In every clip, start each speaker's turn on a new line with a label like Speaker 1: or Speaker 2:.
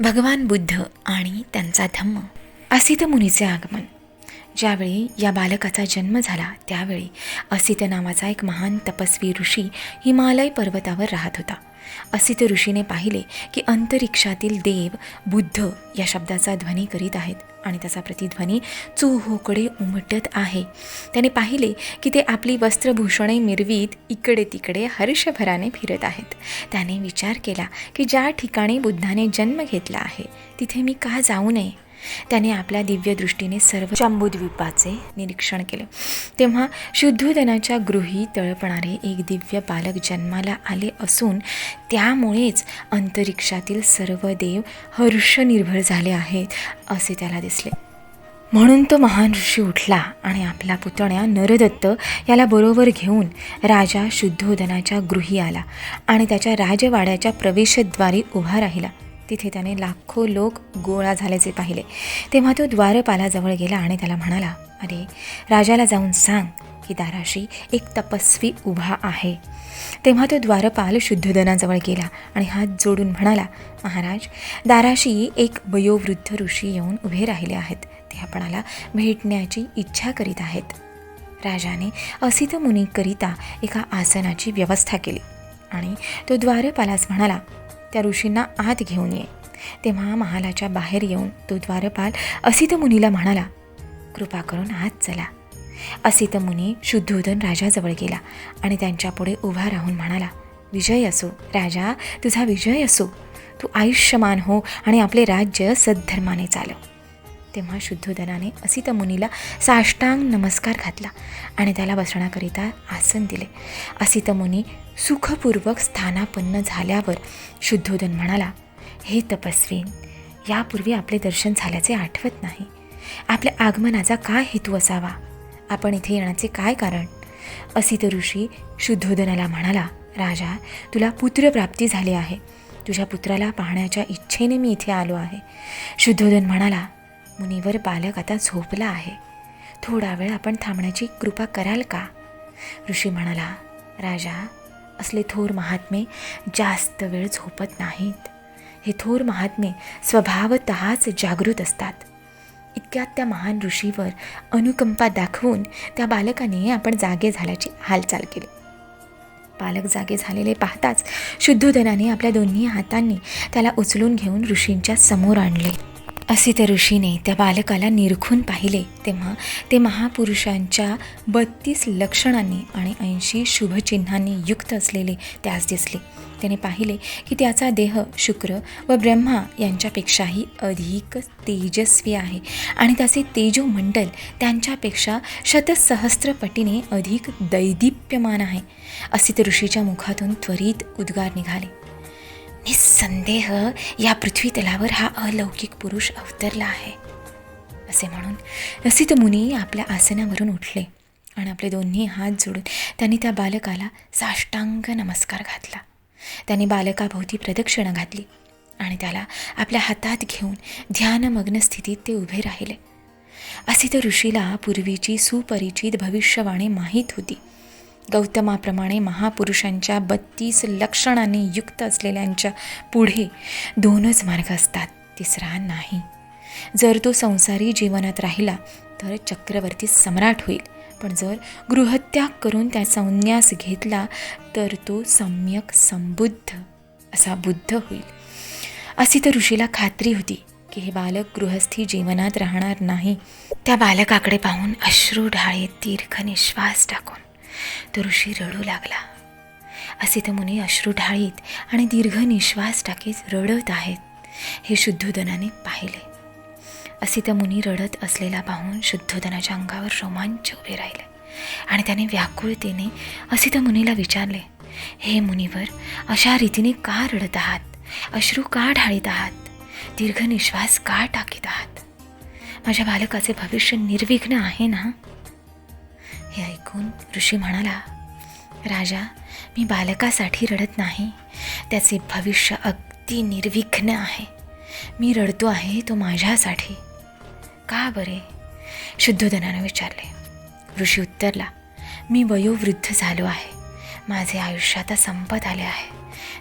Speaker 1: भगवान बुद्ध आणि त्यांचा धम्म. असित मुनीचे आगमन. ज्यावेळी या बालकाचा जन्म झाला त्यावेळी असित नावाचा एक महान तपस्वी ऋषी हिमालय पर्वतावर राहत होता. असित ऋषीने पाहिले की अंतरिक्षातील देव बुद्ध या शब्दाचा ध्वनी करीत आहेत आणि त्याचा प्रतिध्वनी चूहोकडे उमटत आहे. त्याने पाहिले की ते आपली वस्त्रभूषणे मिरवीत इकडे तिकडे हर्षभराने फिरत आहेत. त्याने विचार केला की ज्या ठिकाणी बुद्धाने जन्म घेतला आहे तिथे मी का जाऊ नये? त्याने आपल्या दिव्यदृष्टीने सर्व शंभूद्वीपाचे निरीक्षण केले. तेव्हा शुद्धोदनाच्या गृही तळपणारे एक दिव्य बालक जन्माला आले असून त्यामुळेच अंतरिक्षातील सर्व देव हर्षनिर्भर झाले आहेत असे त्याला दिसले. म्हणून तो महान ऋषी उठला आणि आपला पुतण्या नरदत्त याला बरोबर घेऊन राजा शुद्धोदनाच्या गृही आला आणि त्याच्या राजवाड्याच्या प्रवेशद्वारी उभा राहिला. तिथे त्याने लाखो लोक गोळा झाल्याचे पाहिले. तेव्हा तो द्वारपालाजवळ गेला आणि त्याला म्हणाला अरे राजाला जाऊन सांग की दाराशी एक तपस्वी उभा आहे. तेव्हा तो द्वारपाल शुद्धोदनाजवळ गेला आणि हात जोडून म्हणाला महाराज दाराशी एक वयोवृद्ध ऋषी येऊन उभे राहिले आहेत. ते आपणाला भेटण्याची इच्छा करीत आहेत. राजाने असित मुनीकरिता एका आसनाची व्यवस्था केली आणि तो द्वारपालास म्हणाला त्या ऋषींना आत घेऊन ये. तेव्हा महालाच्या बाहेर येऊन तो द्वारपाल असित मुनीला म्हणाला कृपा करून आत चला. असित मुनी शुद्धोधन राजाजवळ गेला आणि त्यांच्यापुढे उभा राहून म्हणाला विजय असो राजा तुझा विजय असो. तू आयुष्यमान हो आणि आपले राज्य सद्धर्माने चालव. तेव्हा शुद्धोधनाने असित मुनीला साष्टांग नमस्कार घातला आणि त्याला बसण्याकरिता आसन दिले. असित मुनी सुखपूर्वक स्थानापन्न झाल्यावर शुद्धोदन म्हणाला हे तपस्वीन यापूर्वी आपले दर्शन झाल्याचे आठवत नाही. आपल्या आगमनाचा काय हेतू असावा? आपण इथे येण्याचे काय कारण? असित ऋषी शुद्धोदनाला म्हणाला राजा तुला पुत्रप्राप्ती झाली आहे. तुझ्या पुत्राला पाहण्याच्या इच्छेने मी इथे आलो आहे. शुद्धोदन म्हणाला मुनीवर बालक आता झोपला आहे. थोडा वेळ आपण थांबण्याची कृपा कराल का? ऋषी म्हणाला राजा असले थोर महात्मे जास्त वेळ झोपत नाहीत. हे थोर महात्मे स्वभावतःच जागृत असतात. इतक्यात त्या महान ऋषीवर अनुकंपा दाखवून त्या बालकाने आपण जागे झाल्याची हालचाल केली. बालक जागे झालेले पाहताच शुद्धोधनाने आपल्या दोन्ही हातांनी त्याला उचलून घेऊन ऋषींच्या समोर आणले. असे त्या ऋषीने त्या बालकाला निरखून पाहिले तेव्हा ते महापुरुषांच्या बत्तीस लक्षणांनी आणि ऐंशी शुभचिन्हांनी युक्त असलेले त्यास दिसले. त्याने पाहिले की त्याचा देह शुक्र व ब्रह्मा यांच्यापेक्षाही अधिक तेजस्वी आहे आणि त्याचे तेजोमंडल त्यांच्यापेक्षा शतसहस्त्रपटीने अधिक दैदिप्यमान आहे. असे ते ऋषीच्या मुखातून त्वरित उद्गार निघाले. निस्संदेह या पृथ्वी तलावर हा अलौकिक पुरुष अवतरला आहे. असे म्हणून रसित मुनी आपल्या आसनावरून उठले आणि आपले दोन्ही हात जोडून त्यांनी त्या बालकाला साष्टांग नमस्कार घातला. त्यांनी बालकाभोवती प्रदक्षिणा घातली आणि त्याला आपल्या हातात घेऊन ध्यानमग्न स्थितीत ते उभे राहिले. असे तर ऋषीला पूर्वीची सुपरिचित भविष्यवाणी माहीत होती. गौतमाप्रमाणे महापुरुषांच्या बत्तीस लक्षणांनी युक्त असलेल्यांच्या पुढे दोनच मार्ग असतात तिसरा नाही. जर तो संसारी जीवनात राहिला तर चक्रवर्ती सम्राट होईल. पण जर गृहत्याग करून त्या संन्यास घेतला तर तो सम्यक संबुद्ध असा बुद्ध होईल. अशी तर ऋषीला खात्री होती की हे बालक गृहस्थी जीवनात राहणार नाही. त्या बालकाकडे पाहून अश्रू ढाळे दीर्घ निश्वास टाकून तो ऋषी रडू लागला. असे तर मुनी अश्रू ढाळीत आणि दीर्घ निश्वास टाकीत रडत आहेत हे शुद्धोदनाने पाहिले. असे त्या मुनी रडत असलेला पाहून शुद्धोदनाच्या अंगावर रोमांच उभे राहिले आणि त्याने व्याकुळतेने असे त्या मुनीला विचारले हे मुनीवर अशा रीतीने का रडत आहात? अश्रू का ढाळीत आहात? दीर्घ निश्वास का टाकीत आहात? माझ्या बालकाचे भविष्य निर्विघ्न आहे ना? हे ऐकून ऋषी म्हणाला राजा मी बालकासाठी रडत नाही. त्याचे भविष्य अगदी निर्विघ्न आहे. मी रडतो आहे तो माझ्यासाठी. का बरे? शुद्धोदनानं विचारले. ऋषी उत्तरला मी वयोवृद्ध झालो आहे. माझे आयुष्य आता संपत आले आहे.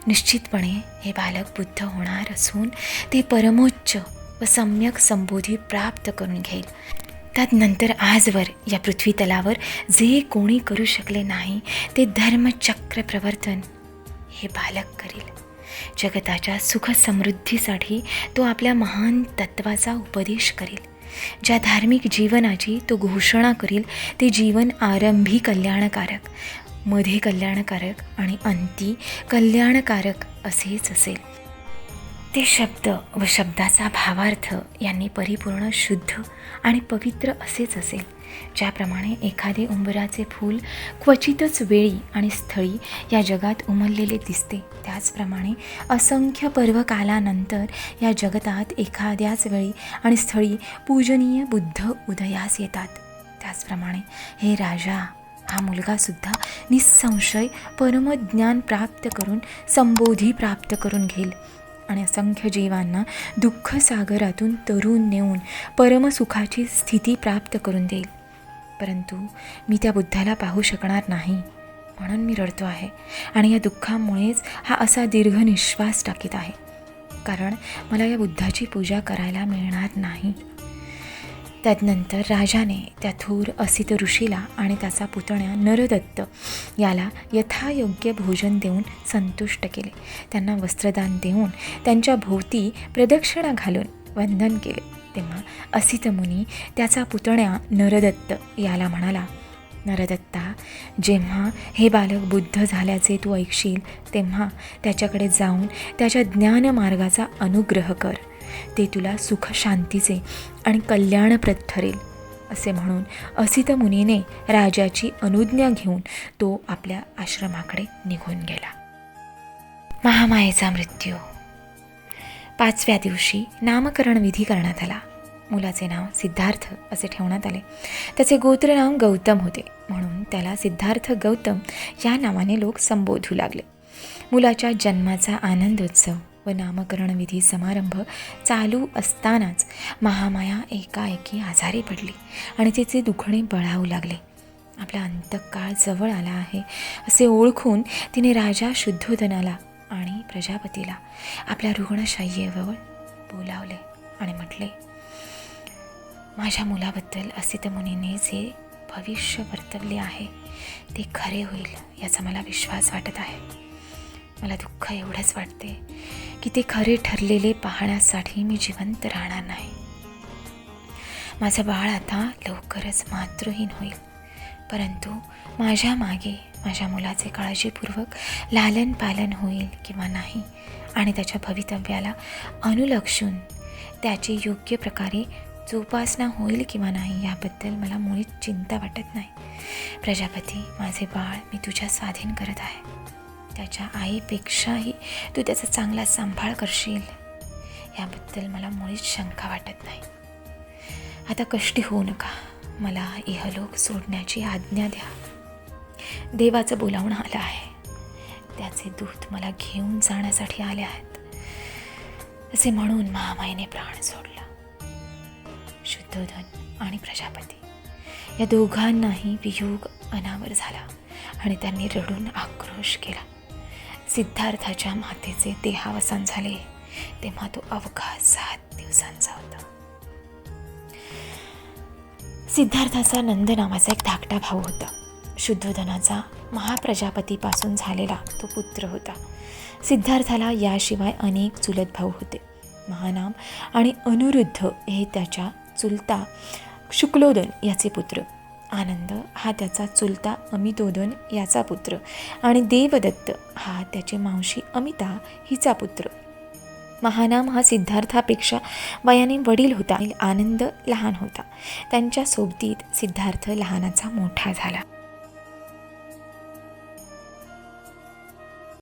Speaker 1: निश्चितपणे हे बालक बुद्ध होणार असून ते परमोच्च व सम्यक संबोधी प्राप्त करून घेईल. त्यानंतर आजवर या पृथ्वी तलावर जे कोणी करू शकले नाही ते धर्मचक्र प्रवर्तन हे बालक करील. जगताच्या सुख समृद्धीसाठी तो आपल्या महान तत्वाचा उपदेश करील. ज्या धार्मिक जीवनाची तो घोषणा करील ते जीवन आरंभी कल्याणकारकमध्ये कल्याणकारक आणि अंती कल्याणकारक असेच असेल. ते शब्द व शब्दाचा भावार्थ यांनी परिपूर्ण शुद्ध आणि पवित्र असेच असेल ज्याप्रमाणे एखादे उंबराचे फूल क्वचितच वेळी आणि स्थळी या जगात उमललेले दिसते त्याचप्रमाणे असंख्य पर्वकालानंतर या जगतात एखाद्याच वेळी आणि स्थळी पूजनीय बुद्ध उदयास येतात. त्याचप्रमाणे हे राजा हा मुलगासुद्धा निसंशय परमज्ञान प्राप्त करून संबोधी प्राप्त करून घेईल. आणि असंख्य जीवांना दुःख सागरातून तरुण नेऊन परमसुखाची स्थिती प्राप्त करून देईल. परंतु मी त्या बुद्धाला पाहू शकणार नाही म्हणून मी रडतो आहे आणि या दुःखामुळेच हा असा दीर्घ निश्वास टाकीत आहे. कारण मला या बुद्धाची पूजा करायला मिळणार नाही. त्यानंतर राजाने त्या थूर असित ऋषीला आणि त्याचा पुतण्या नरदत्त याला यथायोग्य भोजन देऊन संतुष्ट केले. त्यांना वस्त्रदान देऊन त्यांच्या भोवती प्रदक्षिणा घालून वंदन केले. तेव्हा असित मुनी त्याचा पुतण्या नरदत्त याला म्हणाला नरदत्ता जेव्हा हे बालक बुद्ध झाल्याचे तू ऐकशील तेव्हा त्याच्याकडे जाऊन त्याच्या ज्ञानमार्गाचा अनुग्रह कर. ते तुला सुख शांतीचे आणि कल्याणप्रद ठरेल असे म्हणून असित मुनीने राजाची अनुज्ञा घेऊन तो आपल्या आश्रमाकडे निघून गेला. महामायेचा मृत्यू. पाचव्या दिवशी नामकरण विधी करण्यात आला. मुलाचे नाव सिद्धार्थ असे ठेवण्यात आले. त्याचे गोत्र नाव गौतम होते. म्हणून त्याला सिद्धार्थ गौतम या नावाने लोक संबोधू लागले. मुलाच्या जन्माचा आनंदोत्सव. व नामकरण विधी समारंभ चालू असतानाच महामाया एकाएकी आजारी पडली आणि तिचे दुखणे बळावू लागले. आपला अंतकाळ जवळ आला आहे असे ओळखून तिने राजा शुद्धोधनाला आणि प्रजापतीला आपल्या रुग्णशाय्येवर बोलावले आणि म्हटले माझ्या मुलाबद्दल असित मुनीने जे भविष्य वर्तवले आहे ते खरे होईल याचा मला विश्वास वाटत आहे. मला दुःख एवढंच वाटते की ते खरे ठरलेले पाहण्यासाठी मी जिवंत राहणार नाही. माझं बाळ आता लवकरच मातृहीन होईल. परंतु माझ्या मागे माझ्या मुलाचे काळजीपूर्वक लालन पालन होईल किंवा नाही आणि त्याच्या भवितव्याला अनुलक्षून त्याची योग्य प्रकारे जोपासना होईल किंवा नाही याबद्दल मला मुळीच चिंता वाटत नाही. प्रजापती माझे बाळ मी तुझ्या स्वाधीन करत आहे. त्याच्या आईपेक्षाही तू त्याचा चांगला सांभाळ करशील. याबद्दल मला मुळीच शंका वाटत नाही. आता कष्टी होऊ नका. मला इहलोक सोडण्याची आज्ञा द्या. देवाचं बोलावणं आलं आहे. त्याचे दूत मला घेऊन जाण्यासाठी आले आहेत. असे म्हणून महामाईने प्राण सोडला. शुद्धोधन आणि प्रजापती या दोघांनाही वियोग अनावर झाला आणि त्यांनी रडून आक्रोश केला. सिद्धार्थाच्या मातेचे देहावसान झाले. तेव्हा तो अवघा सात दिवसांचा होता. सिद्धार्थाचा नंद नावाचा एक धाकटा भाऊ होता. शुद्धोधनाचा महाप्रजापतीपासून झालेला तो पुत्र होता. सिद्धार्थाला याशिवाय अनेक चुलत भाऊ होते. महानाम आणि अनुरुद्ध हे त्याच्या चुलता शुक्लोदन याचे पुत्र. आनंद हा त्याचा चुलता अमितोदन याचा पुत्र आणि देवदत्त हा त्याची मावशी अमिता हिचा पुत्र. महानाम हा सिद्धार्थापेक्षा वयाने वडील होता. आनंद लहान होता. त्यांच्या सोबतीत सिद्धार्थ लहानाचा मोठा झाला.